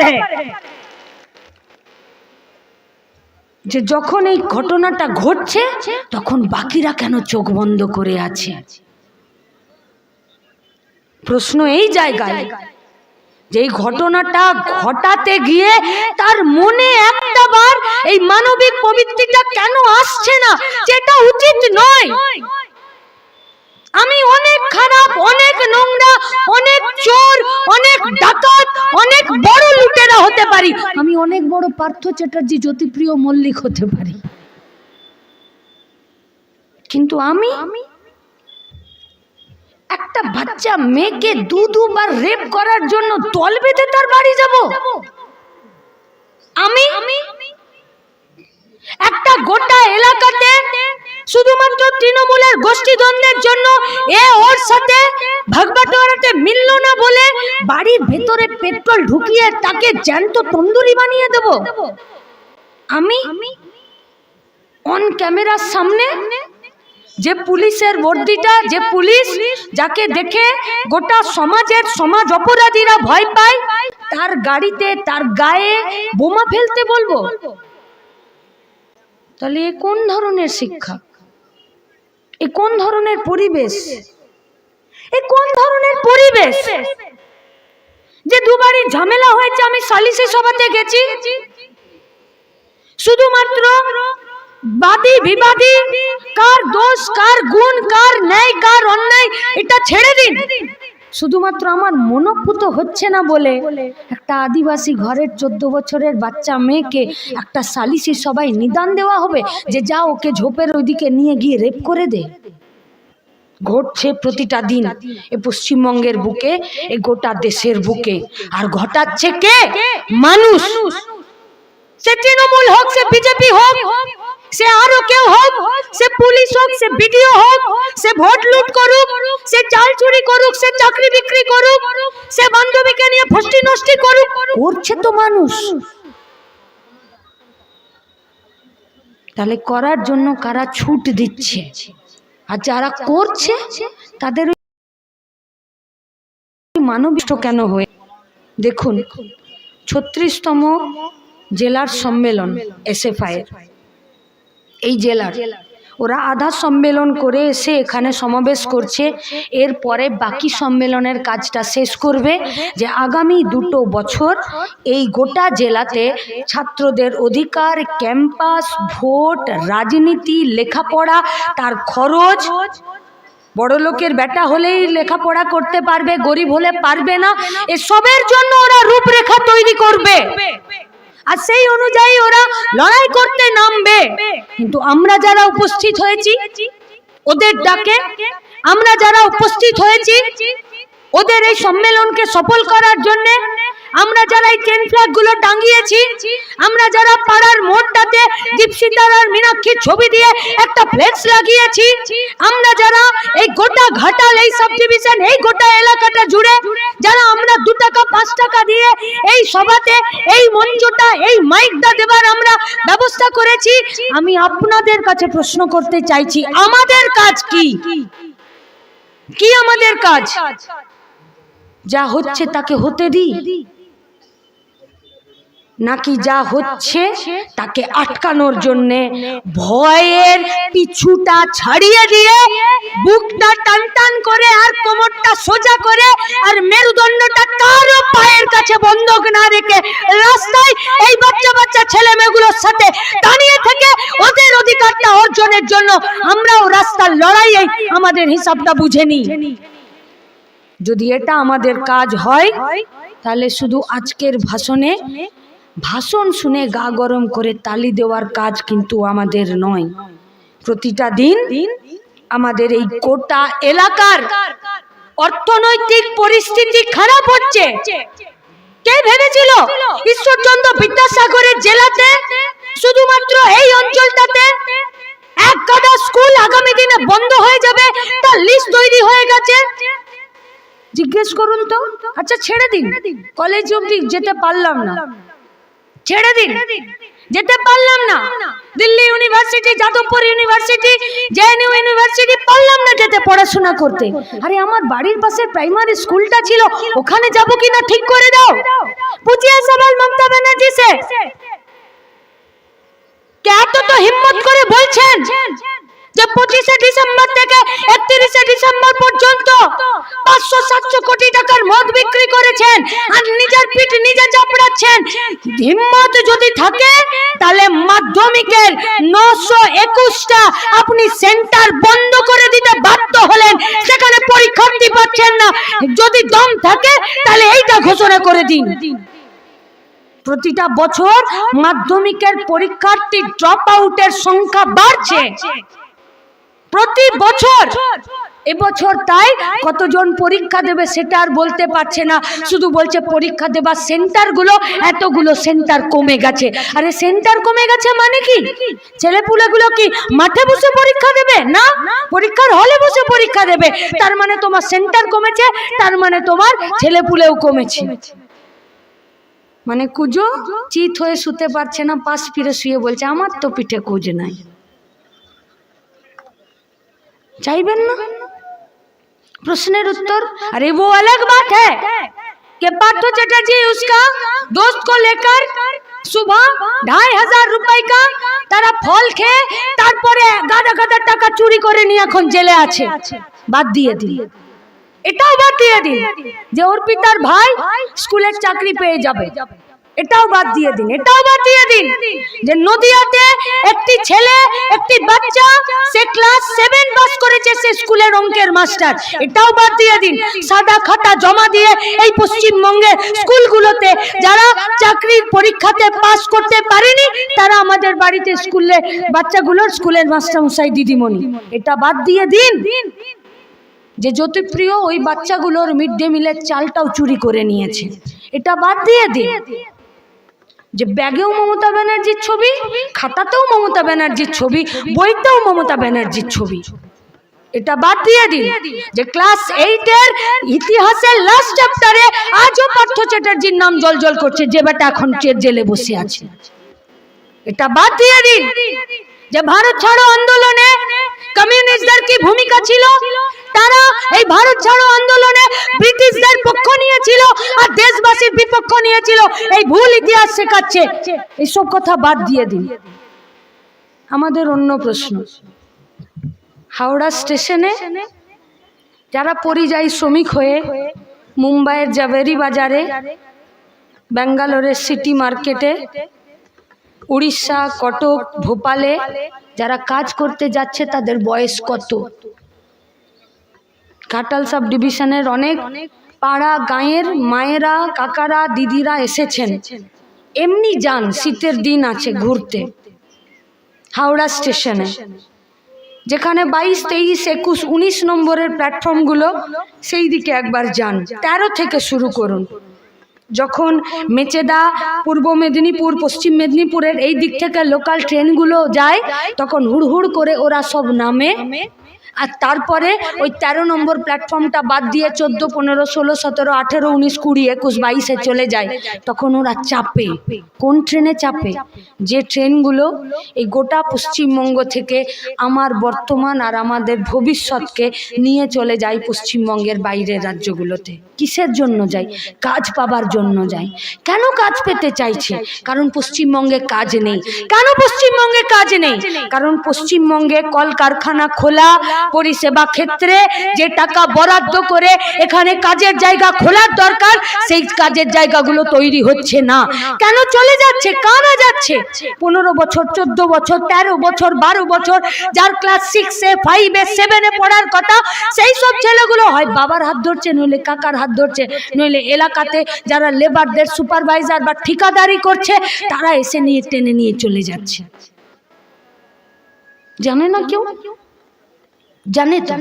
পারে। যে যখন এই ঘটনাটা ঘটছে, তখন বাকিরা কেন চোখ বন্ধ করে আছে? প্রশ্ন এই জায়গায় যে এই ঘটনাটা ঘটাতে গিয়ে তার মনে একটা বার এই মানবিক প্রবৃত্তিটা কেন আসছে না, যেটা উচিত নয়। আমি অনেক খারাপ, অনেক নোংরা, অনেক চোর, অনেক ডাকাত, অনেক বড় লুটেরা হতে পারি। আমি অনেক বড় পার্থ চ্যাটার্জি, জ্যোতিপ্রিয় মল্লিক হতে পারি। কিন্তু আমি একটা বাচ্চা মেয়েকে দু দুবার রেপ করার জন্য দল বেঁধে তার বাড়ি যাব। আমি একটা গোটা এলাকাতে শুধুমাত্র তৃণমূলের গোষ্ঠীদ্বন্দ্বের জন্য এ ওর সাথে ভাগবাটোয়ারাতে মিলল না বলে বাড়ির ভেতরে পেট্রোল ঢুকিয়ে তাকে জ্যান্ত তন্দুরি বানিয়ে দেব। আমি অন ক্যামেরার সামনে যে পুলিশের বর্দিটা, যে পুলিশ যাকে দেখে গোটা সমাজের সমাজ অপরাধীরা ভয় পায়, তার গাড়িতে, তার গায়ে বোমা ফেলতে বলব। তাহলে কোন ধরনের শিক্ষা? এ কোন ধরনের পরিবেশ? এ কোন ধরনের পরিবেশ? যে দুবারই ঝামেলা হয়েছে, আমি সালিসে সভাতে গেছি। শুধুমাত্র বাদী, বিবাদী, কার দোষ, কার গুণ, কার ন্যায়, কার অন্যায়, এটা ছেড়ে দিন। শুধুমাত্র আমার মনোপুত হচ্ছে না বলে একটা আদিবাসী ঘরের চোদ্দ বছরের বাচ্চা মেয়েকে একটা সালিসি সবাই নিদান দেওয়া হবে যে যা ওকে ঝোপের ওইদিকে নিয়ে গিয়ে রেপ করে দে। ঘটছে প্রতিটা দিন এ পশ্চিমবঙ্গের বুকে এ গোটা দেশের বুকে। আর ঘটাচ্ছে কে? মানুষ। সে তৃণমূল হোক, সে বিজেপি হোক, সে আরও কেউ হোক, সে পুলিশ হোক, সে বিডিও হোক, সে ভোট লুট করুক, সে চাল চুরি করুক, সে চাকরি বিক্রি করুক, সে বান্ধবীকে নিয়ে ফষ্টি নষ্টি করুক, করছে তো মানুষ। তাহলে করার জন্য কারা ছুট দিচ্ছে? আর যারা করছে, তাদের মানবিষ্ট কেন হয়ে দেখুন, ছত্রিশতম জেলার সম্মেলন, এসএফআই এর। এই জেলার। ওরা আধা সম্মেলন করে এসে এখানে সমাবেশ করছে। এরপরে বাকি সম্মেলনের কাজটা শেষ করবে যে আগামী দুটো বছর এই গোটা জেলাতে ছাত্রদের অধিকার, ক্যাম্পাস, ভোট, রাজনীতি, লেখাপড়া, তার খরচ। বড় লোকের বেটা হলেই লেখাপড়া করতে পারবে, গরিব হলে পারবে না। এসবের জন্য ওরা রূপরেখা তৈরি করবে। আর সেই অনুযায়ী ওরা লড়াই করতে নামবে। কিন্তু আমরা যারা উপস্থিত হয়েছি, ওদের ডাকে আমরা যারা উপস্থিত হয়েছি, ওদের এই সম্মেলনকে সফল করার জন্য আমরা যারা এই চেন ফ্ল্যাগগুলো টাঙ্গিয়েছি আমরা যারা পাড়ার মোড়টাতে দীপসিতার আর মীনাক্ষীর ছবি দিয়ে একটা ফ্লেক্স লাগিয়েছি, আমরা যারা এই গোটা ঘাটাল, এই সাব ডিভিশন এই গোটা এলাকাটা জুড়ে, যারা আমরা দু টাকা, পাঁচ টাকা দিয়ে এই সভাতে এই মঞ্চটা, এই মাইকটা দেবার আমরা ব্যবস্থা করেছি, আমি আপনাদের কাছে প্রশ্ন করতে চাইছি, আমাদের কাজ কি? কি আমাদের কাজ? যা হচ্ছে তাকে হতে দিই। নাকি যা হচ্ছে তাকে আটকানোর জন্য ভয়ের পিছুটা ছাড়িয়ে দিয়ে বুকটা টান টান করে আর কোমরটা সোজা করে আর মেরুদণ্ডটা কারও পায়ের কাছে বন্ধক না রেখে রাস্তায় এই বাচ্চা বাচ্চা ছেলে মেয়েগুলোর সাথে দাঁড়িয়ে থেকে ওদের অধিকারটা অর্জনের জন্য আমরাও রাস্তার লড়াইয়ে আমাদের হিসাবটা বুঝে নিই। যদি এটা আমাদের কাজ হয়, তাহলে শুধু আজকের ভাষণে ভাষণ শুনে গা গরম করে তালি দেওয়ার কাজ কিন্তু আমাদের নয়। প্রতিটা দিন আমাদের এই গোটা এলাকার অর্থনৈতিক পরিস্থিতি খারাপ হচ্ছে। কে ভেবেছিল ঈশ্বরচন্দ্র বিদ্যাসাগরের জেলাতে শুধুমাত্র এই অঞ্চলটাতে এক গাদা স্কুল আগামী দিনে বন্ধ হয়ে যাবে, তার লিস্ট তৈরি হয়ে গেছে? জিজ্ঞেস করুন তো। আচ্ছা ছেড়ে দিন। কলেজ অব্দি যেতে পারলাম না। ছেড়ে দিন। যেতে পারলাম না। Delhi university, Jadavpur university JNU university, পারলাম না যেতে পড়াশোনা করতে। আরে, আমার বাড়ির পাশে প্রাইমারি স্কুলটা ছিল। ওখানে যাব কিনা ঠিক করে দাও। পুচিয়া সওয়াল মমতা ব্যানার্জি স্যার। কে তো হিম্মত করে বলছেন? যে পঁচিশে ডিসেম্বর থেকে একত্রিশে ডিসেম্বর পর্যন্ত পাঁচশো, সাতশো কোটি টাকার মদ বিক্রি করেছেন আর নিজের পিঠ নিজে চাপড়াচ্ছেন। হিম্মত যদি থাকে, তাহলে মাধ্যমিকের নশো একুশটা আপনি সেন্টার বন্ধ করে দিতে বাধ্য হলেন, সেখানে পরীক্ষার্থী পাচ্ছেন না। যদি দম থাকে, তাহলে এইটা ঘোষণা করে দিন। প্রতিটা বছর মাধ্যমিকের পরীক্ষার্থী ড্রপ আউটের সংখ্যা বাড়ছে। প্রতি বছর। এবছর তাই কতজন পরীক্ষা দেবে সেটা আর বলতে পারছে না। শুধু বলছে পরীক্ষা দেবার সেন্টারগুলো এতগুলো সেন্টার কমে গেছে। আরে সেন্টার কমে গেছে মানে কি? ছেলেপুলেগুলো কি মাঠে বসে পরীক্ষা দেবে না? পরীক্ষার হলে বসে পরীক্ষা দেবে। তার মানে তোমার সেন্টার কমেছে তার মানে তোমার ছেলেপুলেও কমেছে। মানে কুজো চিত হয়ে শুতে পারছে না পাশ ফিরে শুয়ে বলছে আমার তো পিঠে কুজ নাই। চাইবেন না প্রশ্নের उत्तर अरे वो अलग बात है कि पार्थो चटर्जी उसका दोस्त को लेकर सुबह ढाई हजार रुपए का তারা ফল খেয়ে তারপরে গাদা গাদা টাকা চুরি করে নিয়ে এখন জেলে আছে বাদ দিয়ে দিন এটাও বাদ দিয়ে দিন যে ওর পিতার ভাই স্কুলের চাকরি পেয়ে যাবে এটাও বাদ দিয়ে দিন, এটাও বাদ দিয়ে দিন যে নদিয়াতে একটি ছেলে, একটি বাচ্চা, সে ক্লাস সেভেন পাস করেছে, সে স্কুলের অঙ্কের মাস্টার এটাও বাদ দিয়ে দিন, সাদা খাতা জমা দিয়ে এই পশ্চিমবঙ্গের স্কুলগুলোতে যারা চাকরির পরীক্ষাতে পাস করতে পারেনি, তারা আমাদের বাড়িতে স্কুলে, বাচ্চাগুলোর স্কুলের মাস্টারমশাই দিদিমণি। এটা বাদ দিয়ে দিন। যে জ্যোতিপ্রিয় ওই বাচ্চাগুলোর মিড ডে মিলের চালটাও চুরি করে নিয়েছে। এটা বাদ দিয়ে দিন। যে ব্যাগেও মমতা ব্যানার্জির ছবি, খাতাতেও মমতা ব্যানার্জির ছবি, বইতেও মমতা ব্যানার্জির ছবি। এটা বাদ দিয়ে দিন যে ক্লাস এইটের ইতিহাসের লাস্ট চ্যাপ্টারে আজও পার্থ চ্যাটার্জির নাম জল জল করছে, যে বেটা এখন জেলে বসে আছে। এটা বাদ দিয়ে দিন যে ভারত ছাড়ো আন্দোলনে কমিউনিস্টদের কি ভূমিকা ছিল? এই ভারত ছাড়ো আন্দোলনে ব্রিটিশদের পক্ষ নিয়েছিল আর দেশবাসীর বিপক্ষ নিয়েছিল। এই ভুল ইতিহাস শেখাচ্ছে। এইসব কথা বাদ দিয়ে দিন। আমাদের অন্য প্রশ্ন। হাওড়া স্টেশনে যারা পরিযায়ী শ্রমিক হয়ে মুম্বাইয়ের জাভেরি বাজারে, ব্যাঙ্গালোরের সিটি মার্কেটে, উড়িষ্যা, কটক, ভোপালে যারা কাজ করতে যাচ্ছে, তাদের বয়স কত? কাটাল সাব ডিভিশনের অনেক পাড়া গাঁয়ের মায়েরা, কাকারা, দিদিরা এসেছেন। এমনি যান, শীতের দিন আছে ঘুরতে। হাওড়া স্টেশনে। যেখানে বাইশ, তেইশ, একুশ, উনিশ নম্বরের প্ল্যাটফর্মগুলো, সেই দিকে একবার যান। তেরো থেকে শুরু করুন। যখন মেচেদা, পূর্ব মেদিনীপুর, পশ্চিম মেদিনীপুরের এই দিক থেকে লোকাল ট্রেনগুলো যায়, তখন হুড়হুড় করে ওরা সব নামে। আর তারপরে ওই তেরো নম্বর প্ল্যাটফর্মটা বাদ দিয়ে চোদ্দ, পনেরো, ষোলো, সতেরো, আঠেরো, উনিশ, কুড়ি, একুশ, বাইশে চলে যায়। তখন ওরা চাপে। কোন ট্রেনে চাপে? যে ট্রেনগুলো এই গোটা পশ্চিমবঙ্গ থেকে আমার বর্তমান আর আমাদের ভবিষ্যৎকে নিয়ে চলে যায় পশ্চিমবঙ্গের বাইরের রাজ্যগুলোতে। কিসের জন্য যায়? কাজ পাবার জন্য যায়। কেন কাজ পেতে চাইছে? কারণ পশ্চিমবঙ্গে কাজ নেই। কেন পশ্চিমবঙ্গে কাজ নেই? কারণ পশ্চিমবঙ্গে কলকারখানা খোলা পরিষেবা ক্ষেত্রে যে টাকা বরাদ্দ করে এখানে কাজের জায়গা খোলার দরকার, সেই কাজের জায়গাগুলো তৈরি হচ্ছে না। কেন চলে যাচ্ছে? কারা যাচ্ছে? পনেরো বছর, চোদ্দ বছর, তেরো বছর, বারো বছর, যার ক্লাস সিক্সে ফাইভে সেভেনে পড়ার কথা, সেই সব ছেলেগুলো হয় বাবার হাত ধরছে, নইলে কাকার হাত ধরছে, নইলে এলাকাতে যারা লেবারদের সুপারভাইজার বা ঠিকাদারি করছে, তারা এসে নিয়ে টেনে নিয়ে চলে যাচ্ছে। জানে না কেউ? জানে তো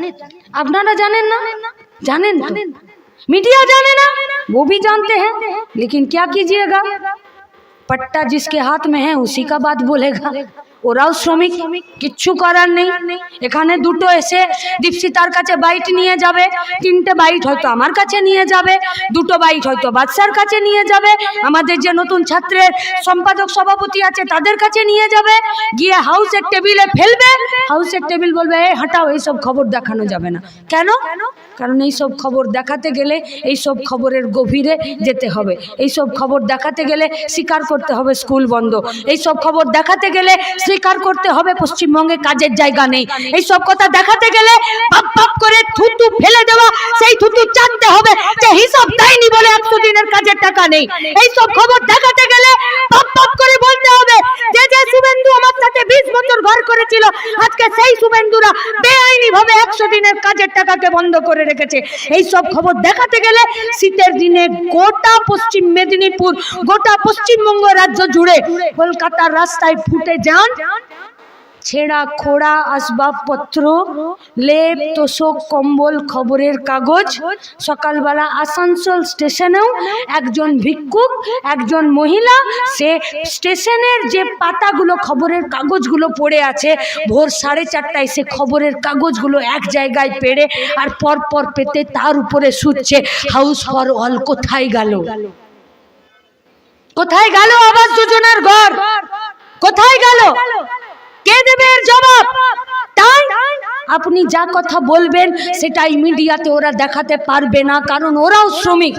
আপনারা জানেন না জানেন तो मीडिया जाने ना वो भी जानते हैं लेकिन क्या कीजिएगा पट्टा जिसके हाथ में है उसी का बात बोलेगा ওরাও শ্রমিক, কিচ্ছু করার নেই। এখানে দুটো এসে দীপসিতার কাছে বাইট নিয়ে যাবে। তিনটে বাইট হয়তো আমার কাছে নিয়ে যাবে, দুটো বাইট হয়তো বাদশার কাছে নিয়ে যাবে। আমাদের যে নতুন ছাত্রের সম্পাদক সভাপতি আছে, তাদের কাছে নিয়ে যাবে। গিয়ে হাউসের টেবিলে ফেলবে। হাউসের টেবিল বলবে এই হাঁটাও এইসব খবর দেখানো যাবে না। কেন? কারণ এই সব খবর দেখাতে গেলে এই সব খবরের গভীরে যেতে হবে। এই সব খবর দেখাতে গেলে স্বীকার করতে হবে স্কুল বন্ধ। এই সব খবর দেখাতে গেলে স্বীকার করতে হবে, পশ্চিমবঙ্গে কাজের জায়গা নেই। এই সব কথা দেখাতে গেলে পাপ পাপ করে থুতু ফেলে দেওয়া, সেই থুতু জানতে হবে যে হিসাব দেয়নি বলে একশো দিনের কাজের টাকা নেই। এই সব খবর দেখাতে গেলে পাপ পাপ করে বলতে হবে সাথে বিশ বছর ঘর করেছিল। আজকে সেই শুভেন্দুরা বেআইনি ভাবে একশো দিনের কাজের টাকাকে বন্ধ করে রেখেছে। এই সব খবর দেখাতে গেলে শীতের দিনে গোটা পশ্চিম মেদিনীপুর, গোটা পশ্চিমবঙ্গ রাজ্য জুড়ে কলকাতার রাস্তায় ফুটে যান। ছেঁড়া খোড়া আসবাবপত্র, লেপ, তোষক, কম্বল, খবরের কাগজ, সকালবেলা আসানসোল স্টেশনেও একজন ভিক্ষুক, একজন মহিলা, সে স্টেশনের যে পাতাগুলো, খবরের কাগজগুলো পড়ে আছে, ভোর সাড়ে চারটায় সে খবরের কাগজগুলো এক জায়গায় পেড়ে আর পর পর পেতে তার উপরে শুচ্ছে, হাউস ফর অল, কোথায় গেল? কোথায় গেল আবাস যোজনার ঘর? কোথায় গেল? কে দেবে জবাব? তাই আপনি যা কথা বলবেন সেটাই মিডিয়াতে ওরা দেখাতে পারবে না, কারণ ওরাও শ্রমিক।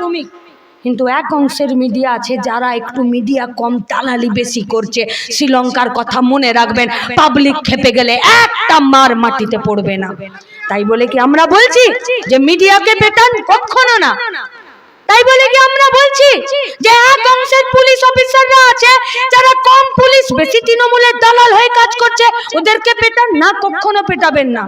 কিন্তু এক অংশের মিডিয়া আছে যারা একটু মিডিয়া কম দালালি বেশি করছে। শ্রীলঙ্কার কথা মনে রাখবেন, পাবলিক খেপে গেলে একটা মার মাটিতে পড়বে না। তাই বলে কি আমরা বলছি যে মিডিয়াকে পেটান কখনো না। তাই বলে কি আমরা বলছি? যে এক অংশের পুলিশ অফিসাররা আছে, যারা কম পুলিশ, বেশি তৃণমূলের দালাল হয়ে কাজ করছে, ওদেরকে পেটান না, কখনো পেটাবেন না।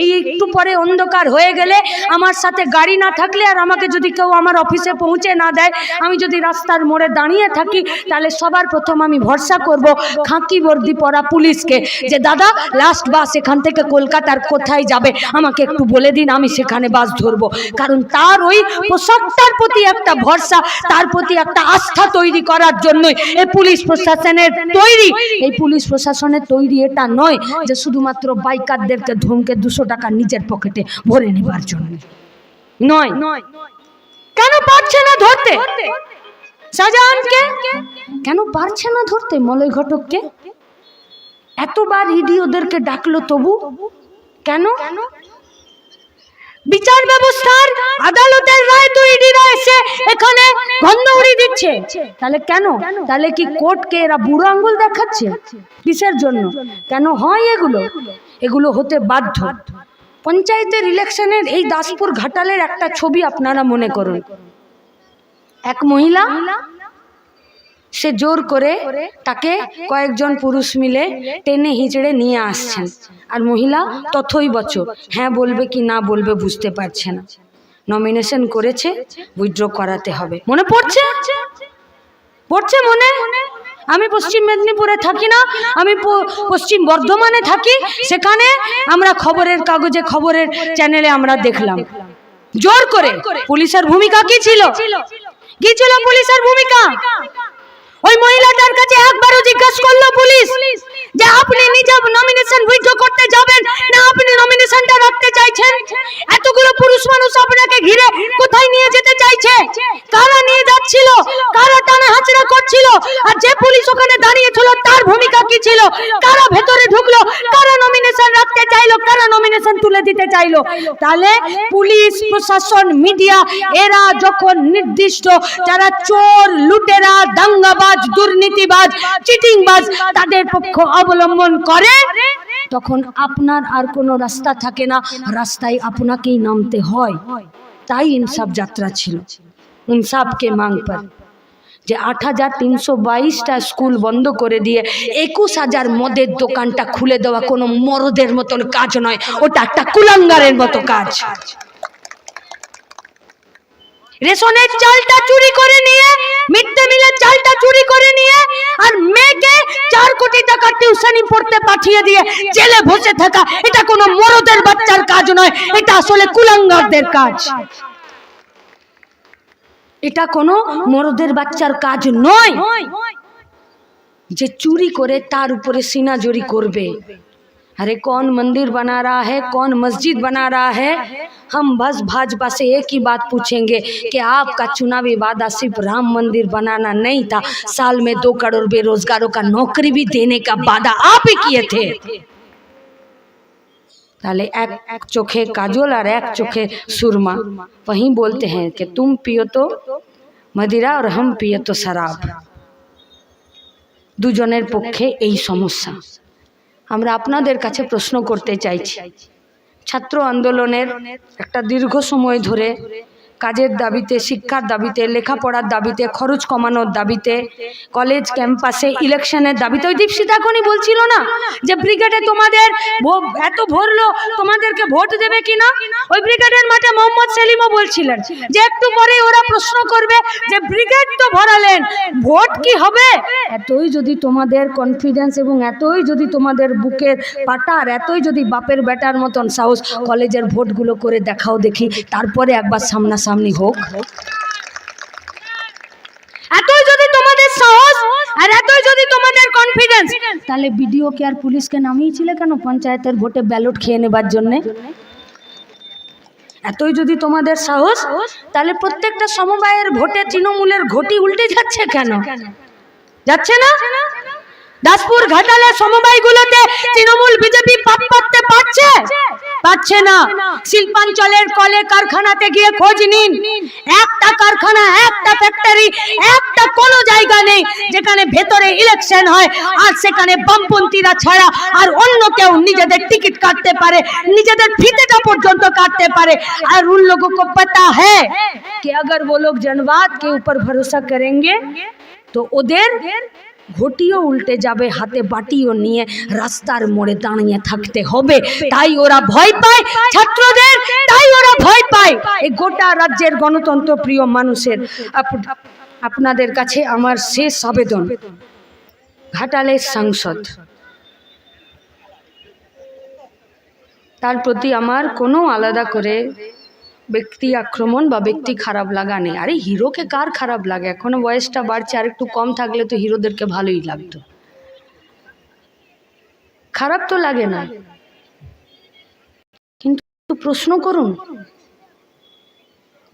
এই একটু পরে অন্ধকার হয়ে গেলে আমার সাথে গাড়ি না থাকলে আর আমাকে যদি কেউ আমার অফিসে পৌঁছে না দেয়, আমি যদি রাস্তার মোড়ে দাঁড়িয়ে থাকি, তাহলে সবার প্রথম আমি ভরসা করব খাঁকি বর্দি পরা পুলিশকে, যে দাদা লাস্ট বাস এখান থেকে কলকাতার কোথায় যাবে? আমাকে একটু বলে দিন, আমি সেখানে বাস ধরবো। কারণ তার ওই পোশাকটার প্রতি একটা ভরসা, তার প্রতি একটা আস্থা তৈরি করার জন্যই এই পুলিশ প্রশাসনের তৈরি। এই পুলিশ প্রশাসনের তৈরি এটা নয় যে শুধুমাত্র বাইকারদেরকে ধমকে দুশো টাকা নিজের পকেটে ভরে নেবার জন্য। নয়। কেন পারছে না ধরতে? শাহজাহানকে কেন পারছে না ধরতে মলয় ঘটককে? এতবার ইডি ওদেরকে ডাকলো তবু? কেন? বিচার ব্যবস্থার আদালতের রায় তো ইডিরা এসে এখানে গন্ধ উড়িয়ে দিচ্ছে। তাহলে কেন? তাহলে কি কোর্টকে এরা বুড়ো আঙ্গুল দেখাচ্ছে কিসের জন্য? কেন হয় এগুলো? এগুলো হতে বাধ্য। পঞ্চায়েতের ইলেকশনের এই দাসপুর ঘাটালের একটা ছবি আপনারা মনে করুন। এক মহিলা সে জোর করে তাকে কয়েকজন পুরুষ মিলে টেনে হিঁচড়ে নিয়ে আসছেন। আর মহিলা তথই বছর হ্যাঁ বলবে কি না বলবে বুঝতে পারছে না। নমিনেশন করেছে উইথড্র করাতে হবে। মনে পড়ছে? পড়ছে মনে? আমি পশ্চিম মেদিনীপুরে থাকি না আমি পশ্চিম বর্ধমানে থাকি সেখানে আমরা খবরের কাগজে খবরের চ্যানেলে আমরা দেখলাম। জোর করে। পুলিশের ভূমিকা কি ছিল? কি ছিল পুলিশের ভূমিকা? ওই মহিলাটার কাছে একবারও জিজ্ঞেস করল পুলিশ যে আপনি নিজে নমিনেশন উইথড্র করতে যাবেন না আপনি নমিনেশনটা রাখতে চাইছেন? এতগুলো পুরুষ মানুষ আপনাকে ঘিরে কোথায় নিয়ে যেতে চাইছে? কারা নিয়ে যাচ্ছিল? কারা টানা হাঁচড়া করছিল? আর যে পুলিশ ওখানে দাঁড়িয়ে ছিল তার ভূমিকা কি ছিল? কারা ভেতরে ঢুকলো? কারা নমিনেশন রাখতে চাইলো? কারা নমিনেশন তুলে দিতে চাইলো? তাহলে পুলিশ, প্রশাসন মিডিয়া এরা যখন নির্দিষ্ট, যারা চোর, লুটেরা, দাঙ্গাবাজ দুর্নীতিবাজ চিটিংবাজ তাদের পক্ষ অবলম্বন করে, তখন আপনার আর কোনো রাস্তা থাকে না। রাস্তায় আপনাকেই নামতে হয়। তাই ইনসাফ যাত্রা ছিল। ইনসাফকে মাং পর। যে আট হাজার তিনশো বাইশটা স্কুল বন্ধ করে দিয়ে একুশ হাজার মদের দোকানটা খুলে দেওয়া কোনো মরদের মতন কাজ নয়। ওটা একটা কুলাঙ্গারের মতো কাজ। রেশনের চালটা চুরি করে নিয়ে মিড ডে মিলের চালটা চুরি করে নিয়ে আর মেয়েকে চার কোটি টাকা টিউশনি পড়তে পাঠিয়ে দিয়ে জেলে বসে থাকা। এটা কোনো মরদের বাচ্চার কাজ নয়, এটা আসলে কুলাঙ্গারদের কাজ। এটা কোনো মরদের বাচ্চার কাজ নয় যে চুরি করে তার উপরে সিনাজরি করবে। अरे कौन मंदिर बना रहा है कौन मस्जिद बना रहा है हम बस भाजपा से एक ही बात पूछेंगे कि आपका चुनावी वादा सिर्फ राम मंदिर बनाना नहीं था साल में दो करोड़ बेरोजगारों का नौकरी भी देने का वादा आप ही किए थे ताले एक एक चोखे काजोल और एक चोखे सुरमा वहीं बोलते हैं कि तुम पियो तो मदिरा और हम पियो तो शराब দুজনের পক্ষে এই সমস্যা আমরা আপনাদের কাছে প্রশ্ন করতে চাইছি। ছাত্র আন্দোলনের একটা দীর্ঘ সময় ধরে কাজের দাবিতে, শিক্ষার দাবিতে, লেখাপড়ার দাবিতে, খরচ কমানোর দাবিতে, কলেজ ক্যাম্পাসে ইলেকশনের দাবিতে ওই দীপশিতা বলছিল না যে ব্রিগেডে তোমাদের এত ভরলো তোমাদেরকে ভোট দেবে কিনা? ওই ব্রিগেডের মাঠে মোহাম্মদ সেলিমও বলছিলেন যে একটু পরে ওরা প্রশ্ন করবে যে ব্রিগেড তো ভরালেন, ভোট কি হবে? এতই যদি তোমাদের কনফিডেন্স এবং এতই যদি তোমাদের বুকের পাটার এতই যদি বাপের বেটার মতন সাহস কলেজের ভোটগুলো করে দেখাও দেখি, তারপরে একবার সামনাসামনি হোক। এতই যদি তোমাদের সাহস আর এতই যদি তোমাদের কনফিডেন্স তাহলে বিডিও কে আর পুলিশকে নামিয়েছিলে কেন? পঞ্চায়েতের ভোটে ব্যালট খেয়ে নেবার জন্যে। এতই যদি তোমাদের সাহস, তাহলে প্রত্যেকটা সমবায়ের ভোটে তৃণমূলের ঘটি উল্টে যাচ্ছে কেন? যাচ্ছে না? দাসপুর ঘাটালে সমবায়গুলোতে তৃণমূল বিজেপি পাপ করতে পারছে পাচ্ছে না শিল্পাঞ্চলের কলে কারখানাতে গিয়ে খোঁজ নিন একটা কারখানা একটা ফ্যাক্টরি একটা কোনো জায়গা নেই যেখানে ভেতরে ইলেকশন হয় আর সেখানে বামপন্থীরা ছাড়া আর অন্য কেউ নিজেদের টিকিট কাটতে পারে নিজেদের ফিতেটা পর্যন্ত কাটতে পারে আর उन लोगों को पता है कि अगर वो लोग जनवाद के ऊपर भरोसा करेंगे তো ওদের ঘটিও উল্টে যাবে, হাতে বাটিও নিয়ে রাস্তার মোড়ে দাঁড়িয়ে থাকতে হবে। তাই ওরা ভয় পায় ছাত্রদের, তাই ওরা ভয় পায়। এই গোটা রাজ্যের গণতন্ত্র প্রিয় মানুষের আপনাদের কাছে আমার শেষ আবেদন। ঘাটালের সাংসদ। তার প্রতি আমার কোনো আলাদা করে ব্যক্তি আক্রমণ বা ব্যক্তি খারাপ লাগা নেই। আরে হিরোকে কার খারাপ লাগে? এখনও বয়সটা বাড়ছে, আর একটু কম থাকলে তো হিরোদেরকে ভালোই লাগতো। খারাপ তো লাগে না। কিন্তু প্রশ্ন করুন।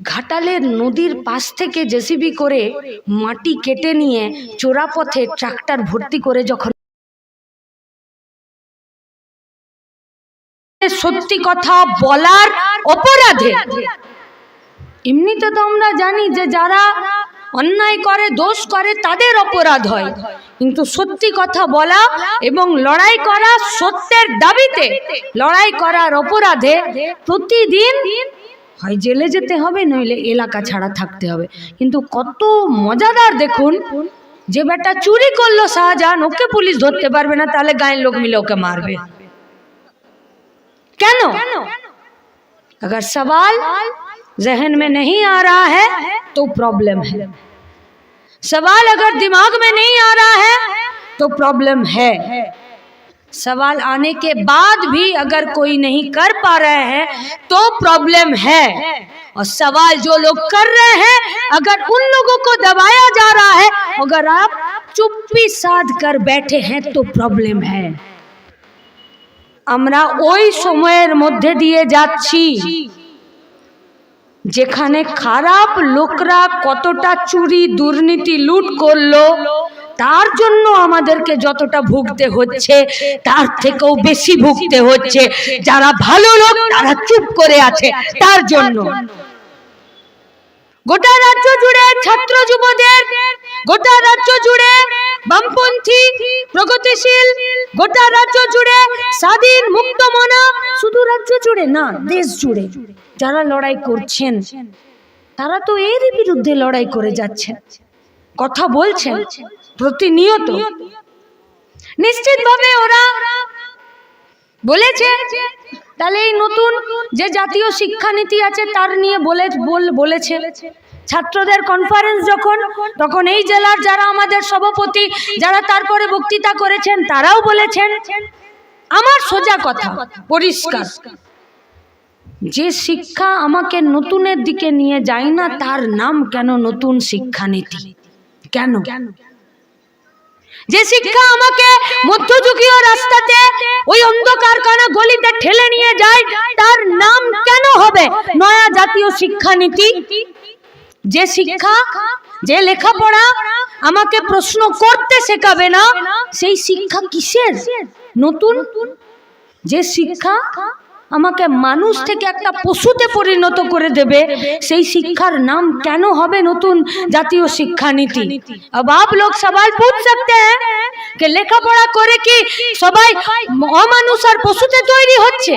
ঘাটালের নদীর পাশ থেকে জেসিবি করে মাটি কেটে নিয়ে চোরাপথে ট্রাক্টর ভর্তি করে যখন সত্যি কথা বলার অপরাধে। এমনিতে তো আমরা জানি যে যারা অন্যায় করে, দোষ করে, তাদের অপরাধ হয়। কিন্তু সত্যি কথা বলা এবং লড়াই করা সত্যের দাবিতে, লড়াই করার অপরাধে প্রতিদিন হয় জেলে যেতে হবে, নইলে এলাকা ছাড়া থাকতে হবে। কিন্তু কত মজাদার দেখুন, যে বেটা চুরি করল শাহজাহান, ওকে পুলিশ ধরতে পারবে না, তাহলে গায়ের লোক মিলে ওকে মারবে। কেন? अगर सवाल जहन में नहीं आ रहा है तो प्रॉब्लम है। सवाल अगर दिमाग में नहीं आ रहा है तो प्रॉब्लम है। सवाल आने के बाद भी अगर कोई नहीं कर पा रहे हैं तो प्रॉब्लम है। और सवाल जो लोग कर रहे हैं अगर उन लोगों को दबाया जा रहा है अगर आप चुप्पी साध कर बैठे हैं तो प्रॉब्लम है। আমরা ওই সময়ের মধ্যে দিয়ে যাচ্ছি, যেখানে খারাপ লোকরা কতটা চুরি, দুর্নীতি, লুট করল, তার জন্য আমাদেরকে যতটা ভুগতে হচ্ছে, তার থেকেও বেশি ভুগতে হচ্ছে। যারা ভালো লোক, তারা চুপ করে আছে, তার জন্য। গোটা রাজ্য জুড়ে ছাত্র যুবদের, গোটা রাজ্য জুড়ে বামপন্থী, প্রগতিশীল, গোটা রাজ্য জুড়ে স্বাধীন মুক্ত মনা, শুধু রাজ্য জুড়ে না, দেশ জুড়ে যারা লড়াই করছেন, তারা তো এরই বিরুদ্ধে লড়াই করে যাচ্ছেন। কথা বলছেন প্রতিনিয়ত। নিশ্চিতভাবে ওরা বলেছে তাহলে এই নতুন যে জাতীয় শিক্ষানীতি আছে তার নিয়ে বলে, বল- বলেছে। ছাত্রদের কনফারেন্স যখন, তখন এই জেলার যারা আমাদের সভাপতি, যারা তারপরে বক্তৃতা করেছেন, তারাও বলেছেন, আমার সোজা কথা, পরিষ্কার। যে শিক্ষা আমাকে নতুনের দিকে নিয়ে যায় না, তার নাম কেন নতুন শিক্ষানীতি? কেন? যে শিক্ষা আমাকে মধ্যযুগীয় রাস্তাতে ওই অন্ধকারখানা গলিতে ঠেলে নিয়ে যায়, তার নাম কেন হবে? নয়া জাতীয় শিক্ষানীতি? যে শিক্ষা, যে লেখাপড়া আমাকে প্রশ্ন করতে শেখাবে না, সেই শিক্ষা কিসের? নতুন? যে শিক্ষা আমাকে মানুষ থেকে একটা পশুতে পরিণত করে দেবে সেই শিক্ষার নাম কেন হবে নতুন জাতীয় শিক্ষানীতি अब आप लोग सवाल पूछ सकते हैं कि লেখাপড়া করে কি সবাই অমানুষ আর পশুতে তৈরি হচ্ছে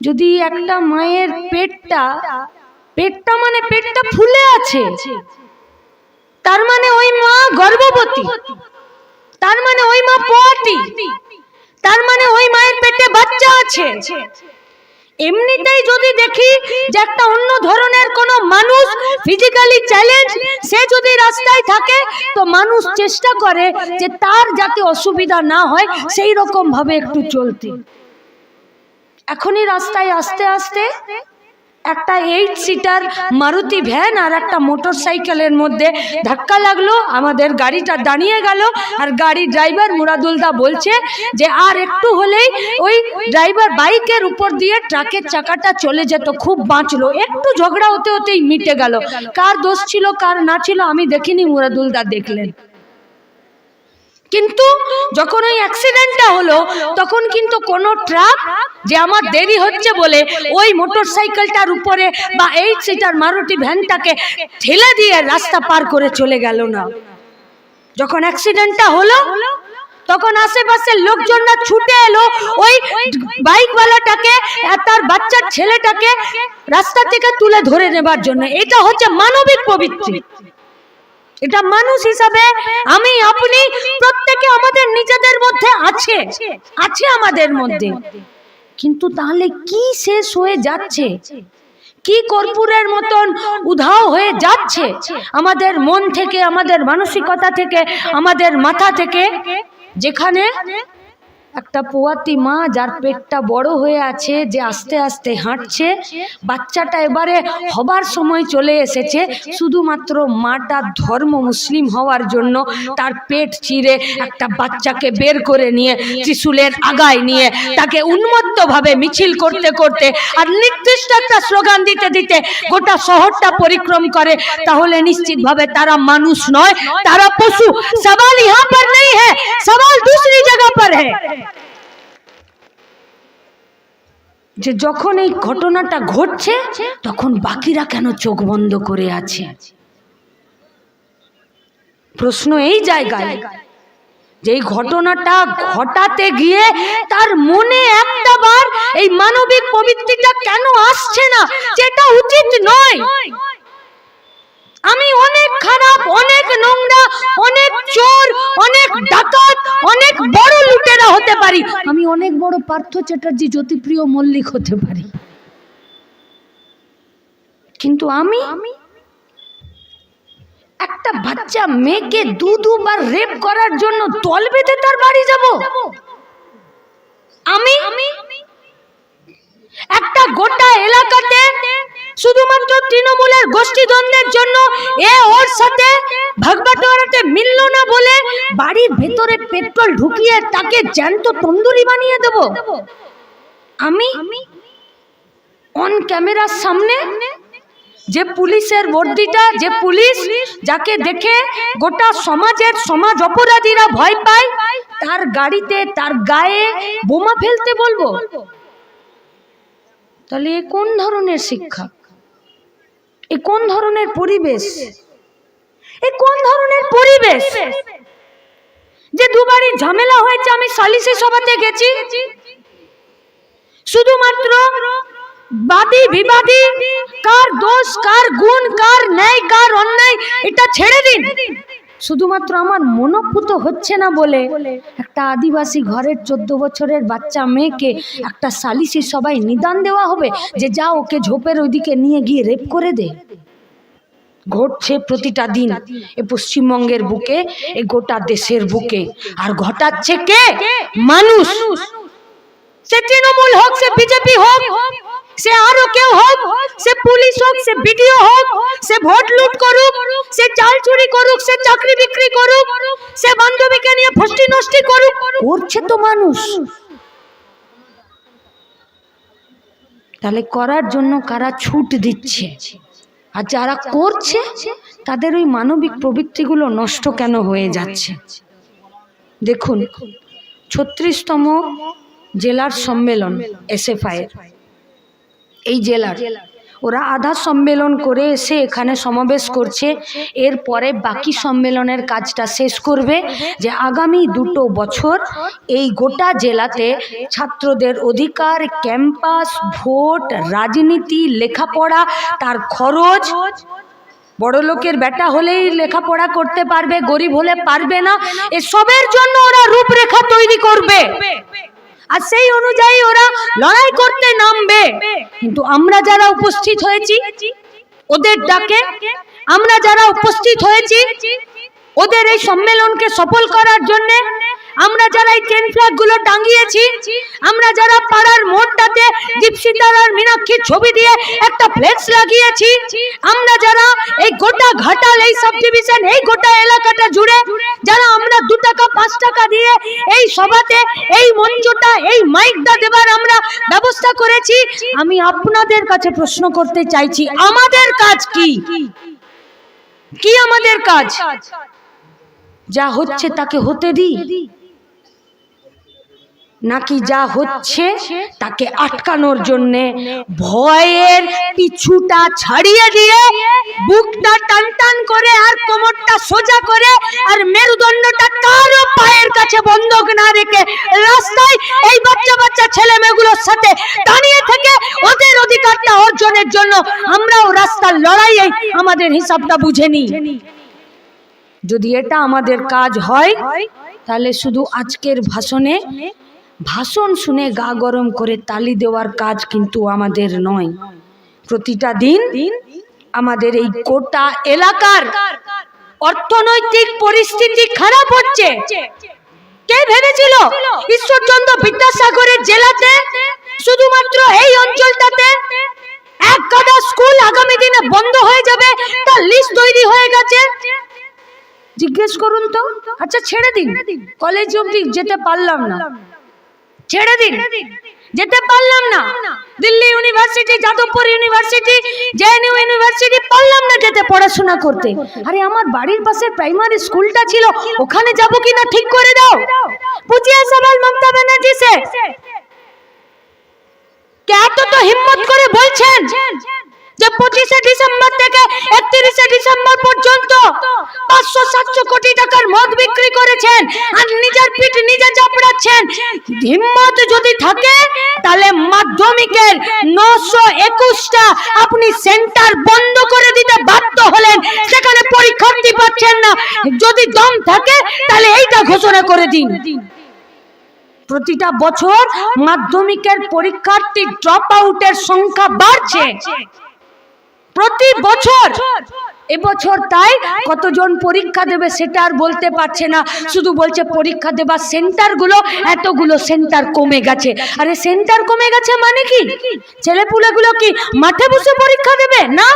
যদি একটা মায়ের পেটটা পেটটা মানে পেটটা ফুলে আছে তার মানে ওই মা গর্ভবতী তার মানে ওই মা পোয়াতি তার মানে আছে। এমনিতেই যদি দেখি যে একটা অন্য ধরনের কোনো মানুষ ফিজিক্যালি চ্যালেঞ্জ সে যদি রাস্তায় থাকে, তো মানুষ চেষ্টা করে যে তার যাতে অসুবিধা না হয়, সেই রকম ভাবে একটু চলতে। এখনই রাস্তায় আস্তে আস্তে একটা এইট সিটার মারুতি ভ্যান আর একটা মোটর সাইকেলের মধ্যে ধাক্কা লাগল। আমাদের গাড়িটা দাঁড়িয়ে গেল আর গাড়ি ড্রাইভার মুরাদুলদা বলছে যে, আর একটু হলেই ওই ড্রাইভার বাইকের উপর দিয়ে ট্রাকের চাকাটা চলে যেত, খুব বাঁচলো। একটু ঝগড়া হতে হতেই মিটে গেল। কার দোষ ছিল, কার না ছিল, আমি দেখিনি মুরাদুলদা দেখলেন। কিন্তু যখন ওই অ্যাক্সিডেন্টটা হলো, তখন কিন্তু কোনো ট্রাক যে আমার দেরি হচ্ছে বলে ওই মোটর সাইকেলটার উপরে বা এইট সিটার মারুতি ভ্যানটাকে ঠেলে দিয়ে রাস্তা পার করে চলে গেল না। যখন অ্যাক্সিডেন্টটা হলো, তখন আশেপাশের লোকজনরা ছুটে এলো, ওই বাইকওয়ালাটাকে আর তার বাচ্চার ছেলেটাকে রাস্তা থেকে তুলে ধরে নেবার জন্য। এটা হচ্ছে মানবিক প্রবৃত্তি এটা মানুষ হিসাবে আমি, আপনি প্রত্যেকে আমাদের নিজেদের মধ্যে আছে আছে আমাদের মধ্যে। কিন্তু তাহলে কি শেষ হয়ে যাচ্ছে? কি কর্পূরের মতন উধাও হয়ে যাচ্ছে আমাদের মন থেকে, আমাদের মানসিকতা থেকে, আমাদের মাথা থেকে, যেখানে একটা পোয়াতি মা যার পেটটা বড় হয়ে আছে, যে আস্তে আস্তে হাঁটছে। বাচ্চাটা এবারে হবার সময় চলে এসেছে, শুধুমাত্র মাটা ধর্ম মুসলিম হওয়ার জন্য তার পেট চিরে একটা বাচ্চাকে বের করে নিয়ে ত্রিশুলের আগায় নিয়ে তাকে উন্মত্তভাবে মিছিল করতে করতে আর নির্দিষ্ট একটা স্লোগান দিতে দিতে গোটা শহরটা পরিক্রম করে, তাহলে নিশ্চিতভাবে তারা মানুষ নয়, তারা পশু। সবাল ইহা পর নেই হ্যাঁ সবাল দুসরি জায়গা পর হ্যাঁ। যে যখন এই ঘটনাটা ঘটছে, তখন বাকিরা কেন চোখ বন্ধ করে আছে? প্রশ্ন এই জায়গায় যে এই ঘটনাটা ঘটাতে গিয়ে তার মনে একটা বার এই মানবিক প্রবৃত্তিটা কেন আসছে না, যেটা উচিত নয়। আমি অনেক খারাপ, অনেক নোংরা, অনেক চোর, অনেক ডাকাত, অনেক বড় লুটেরা হতে পারি। আমি অনেক বড় পার্থ চ্যাটার্জি, জ্যোতিপ্রিয় মল্লিক হতে পারি। কিন্তু আমি একটা বাচ্চা মেয়েকে দু দুবার রেপ করার জন্য দল বেঁধে তার বাড়ি যাব। আমি একটা গোটা এলাকাতে শুধুমাত্র তৃণমূলের গোষ্ঠীদ্বন্দ্বের জন্য এ ওর সাথে ভাগবাটোয়ারাতে মিলল না বলে বাড়ির ভেতরে পেট্রোল ঢুকিয়ে তাকে জ্যান্ত তন্দুরি বানিয়ে দেব। আমি অন ক্যামেরার সামনে যে পুলিশের বর্দিটা, যে পুলিশ যাকে দেখে গোটা সমাজের সমাজ অপরাধীরা ভয় পায়, তার গাড়িতে, তার গায়ে বোমা ফেলতে বলব। তাহলে কোন ধরনের শিক্ষা? এ কোন ধরনের পরিবেশ? এ কোন ধরনের পরিবেশ? যে দুবারই ঝামেলা হয়েছে, আমি সালিসে সভাতে গেছি। শুধুমাত্র বাদী, বিবাদী, কার দোষ, কার গুণ, কার ন্যায়, কার অন্যায়, এটা ছেড়ে দিন। শুধুমাত্র আমার মনোপুত হচ্ছে না বলে একটা আদিবাসী ঘরের চোদ্দ বছরের বাচ্চা মেয়েকে একটা সালিসি সবাই নিদান দেওয়া হবে যে যা ওকে ঝোপের ওইদিকে নিয়ে গিয়ে রেপ করে দে। ঘটছে প্রতিটা দিন এ পশ্চিমবঙ্গের বুকে এ গোটা দেশের বুকে। আর ঘটাচ্ছে কে? মানুষ। সে তৃণমূল হোক সে বিজেপি হোক। সে আরও কেউ হোক, সে পুলিশ হোক, সে বিডিও হোক, সে ভোট লুট করুক, সে চাল চুরি করুক, সে চাকরি বিক্রি করুক, সে বান্ধবীকে নিয়ে ফষ্টি নষ্টি করুক, করছে তো মানুষ। তাহলে করার জন্য কারা ছুট দিচ্ছে? আর যারা করছে, তাদের ওই মানবিক প্রবৃত্তিগুলো নষ্ট কেন হয়ে যাচ্ছে? দেখুন, ছত্রিশতম জেলার সম্মেলন এসএফআই এর এই জেলার। ওরা আধা সম্মেলন করে এসে এখানে সমাবেশ করছে। এরপরে বাকি সম্মেলনের কাজটা শেষ করবে যে আগামী দুটো বছর এই গোটা জেলাতে ছাত্রদের অধিকার, ক্যাম্পাস, ভোট, রাজনীতি, লেখাপড়া, তার খরচ। বড় লোকের বেটা হলেই লেখাপড়া করতে পারবে, গরিব হলে পারবে না। এসবের জন্য ওরা রূপরেখা তৈরি করবে। আর সেই অনুযায়ী ওরা লড়াই করতে নামবে। কিন্তু আমরা যারা উপস্থিত হয়েছি, ওদের ডাকে আমরা যারা উপস্থিত হয়েছি, ওদের এই সম্মেলনকে সফল করার জন্য আমরা যারা এই ট্রেন ফ্ল্যাগগুলো টাঙ্গিয়েছি আমরা যারা পাড়ার মোড়টাতে দীপসিতার আর মীনাক্ষীর ছবি দিয়ে একটা ফ্লেক্স লাগিয়েছি, আমরা যারা এই গোটা ঘাটাল, এই সাব ডিভিশন এই গোটা এলাকাটা জুড়ে, যারা আমরা দু টাকা, পাঁচ টাকা দিয়ে এই সভাতে এই মঞ্চটা, এই মাইকটা দেবার আমরা ব্যবস্থা করেছি, আমি আপনাদের কাছে প্রশ্ন করতে চাইছি, আমাদের কাজ কি? কি আমাদের কাজ? যা হচ্ছে তাকে হতে দিই। নাকি যা হচ্ছে তাকে আটকানোর জন্যে ভয়ের পিছুটা ছাড়িয়ে দিয়ে বুকটা টান টান করে আর কোমরটা সোজা করে আর মেরুদণ্ডটা কারও পায়ের কাছে বন্ধক না রেখে রাস্তায় এই বাচ্চা বাচ্চা ছেলে মেয়েগুলোর সাথে দাঁড়িয়ে থেকে ওদের অধিকারটা অর্জনের জন্য আমরাও রাস্তার লড়াইয়ে আমাদের হিসাবটা বুঝে নিই। যদি এটা আমাদের কাজ হয়, তাহলে শুধু আজকের ভাষণে ভাষণ শুনে গা গরম করে তালি দেওয়ার কাজ কিন্তু আমাদের নয়। প্রতিটা দিন আমাদের এই গোটা এলাকার অর্থনৈতিক পরিস্থিতি খারাপ হচ্ছে। কে ভেবেছিল ঈশ্বরচন্দ্র বিদ্যাসাগরের জেলাতে শুধুমাত্র এই অঞ্চলটাতে এক গাদা স্কুল আগামী দিনে বন্ধ হয়ে যাবে, তার লিস্ট তৈরি হয়ে গেছে? জিজ্ঞেস করুন তো। আচ্ছা ছেড়ে দিন। কলেজ অবধি যেতে পারলাম না। ছেড়ে দিন। যেতে পারলাম না। Delhi university Jadavpur university JNU university পারলাম না যেতে পড়াশোনা করতে। আরে, আমার বাড়ির পাশে প্রাইমারি স্কুলটা ছিল। ওখানে যাব কি না ঠিক করে দাও। পুচিয়া সবাই মমতা ব্যানার্জি সে কে তো হিম্মত করে বলছেন? যে পঁচিশে ডিসেম্বর থেকে একত্রিশে ডিসেম্বর পর্যন্ত পাঁচশো সাতশো কোটি টাকার মদ বিক্রি করেছেন আর নিজের পিঠ নিজে চাপড়াচ্ছেন। হিম্মত যদি থাকে, তাহলে মাধ্যমিকের নশো একুশটা আপনি সেন্টার বন্ধ করে দিতে বাধ্য হলেন, সেখানে পরীক্ষার্থী পাচ্ছেন না। যদি দম থাকে, তাহলে এইটা ঘোষণা করে দিন। প্রতিটা বছর মাধ্যমিকের পরীক্ষার্থী ড্রপ আউটের সংখ্যা বাড়ছে। প্রতি বছর। এবছর তাই কতজন পরীক্ষা দেবে সেটা আর বলতে পারছে না। শুধু বলছে পরীক্ষা দেবার সেন্টারগুলো, এতগুলো সেন্টার কমে গেছে। আরে সেন্টার কমে গেছে মানে কি? ছেলেপুলেগুলো কি মাঠে বসে পরীক্ষা দেবে না?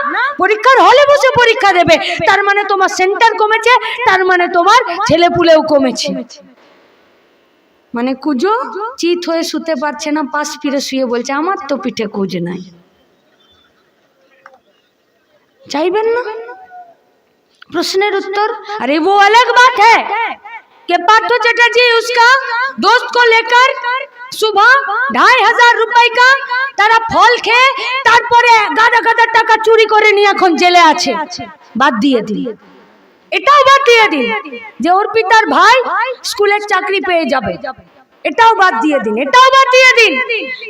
পরীক্ষার হলে বসে পরীক্ষা দেবে। তার মানে তোমার সেন্টার কমেছে, তার মানে তোমার ছেলেপুলেও কমেছে। মানে কুজো, চিত হয়ে শুতে পারছে না, পাশ ফিরে শুয়ে বলছে, আমার তো পিঠে কুজ নাই। চাইবেন না प्रश्न उत्तर अरे वो अलग बात है कि पार्थो चटर्जी उसका दोस्त को लेकर सुबह ढाई हजार रुपए का তারা ফল খেয়ে তারপরে গাদা গাদা টাকা চুরি করে নিয়ে এখন জেলে আছে বাদ দিয়ে দিন এটাও বাদ দিয়ে দিন যে ওর পিতার ভাই স্কুলের চাকরি পেয়ে যাবে এটাও বাদ দিয়ে দিন, এটাও বাদ দিয়ে দিন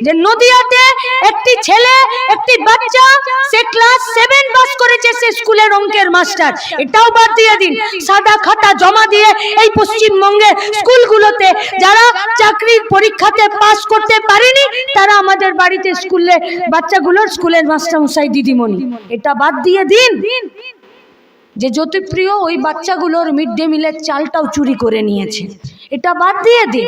যে নদিয়াতে একটি ছেলে, একটি বাচ্চা, সে ক্লাস সেভেন পাস করেছে, সে স্কুলের অঙ্কের মাস্টার এটাও বাদ দিয়ে দিন, সাদা খাতা জমা দিয়ে এই পশ্চিমবঙ্গে স্কুলগুলোতে যারা চাকরির পরীক্ষাতে পাস করতে পারেনি, তারা আমাদের বাড়িতে স্কুলে, বাচ্চাগুলোর স্কুলের মাস্টারমশাই দিদিমণি। এটা বাদ দিয়ে দিন। যে জ্যোতিপ্রিয় ওই বাচ্চাগুলোর মিড ডে মিলের চালটাও চুরি করে নিয়েছে। এটা বাদ দিয়ে দিন।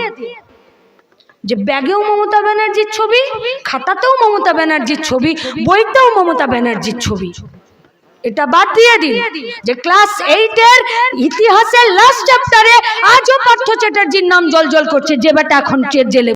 যে ব্যাগেও মমতা ব্যানার্জির ছবি, খাতাতেও মমতা ব্যানার্জির ছবি, বইতেও মমতা ব্যানার্জির ছবি। এটা বাদ দিয়ে দিন যে ক্লাস এইটের ইতিহাসের লাস্ট চ্যাপ্টারে আজও পার্থ চ্যাটার্জির নাম জল জল করছে, যে বেটা এখন জেলে।